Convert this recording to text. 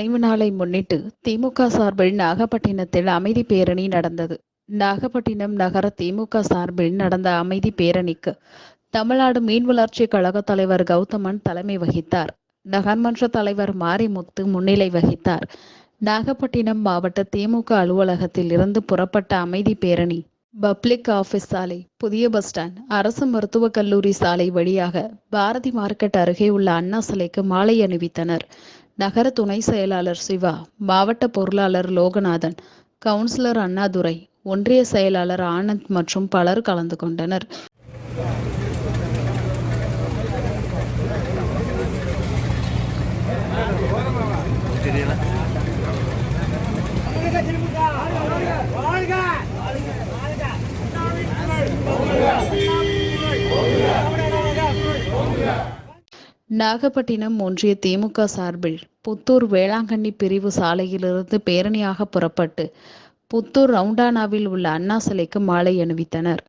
நினைவு நாளை முன்னிட்டு திமுக சார்பில் நாகப்பட்டினத்தில் அமைதி பேரணி நடந்தது. நாகப்பட்டினம் நகர திமுக சார்பில் நடந்த அமைதி பேரணிக்கு தமிழ்நாடு மீன் வளர்ச்சி கழக தலைவர் கௌதமன் தலைமை வகித்தார். நகர்மன்ற தலைவர் மாரிமுத்து முன்னிலை வகித்தார். நாகப்பட்டினம் மாவட்ட திமுக அலுவலகத்தில் இருந்து புறப்பட்ட அமைதி பேரணி பப்ளிக் ஆபீஸ் சாலை புதிய பஸ் ஸ்டாண்ட் அரசு மருத்துவக் கல்லூரி சாலை வழியாக பாரதி மார்க்கெட் அருகே உள்ள அண்ணா சிலைக்கு மாலை அணிவித்தனர். நகர துணை செயலாளர் சிவா மாவட்ட பொருளாளர் லோகநாதன் கவுன்சிலர் அண்ணாதுரை ஒன்றிய செயலாளர் ஆனந்த் மற்றும் பலர் கலந்து கொண்டனர். நாகப்பட்டினம் ஒன்றிய திமுக சார்பில் புத்தூர் வேளாங்கண்ணி பிரிவு சாலையிலிருந்து பேரணியாக புறப்பட்டு புத்தூர் ரவுண்டானாவில் உள்ள அண்ணா சிலைக்கு மாலை அணிவித்தனர்.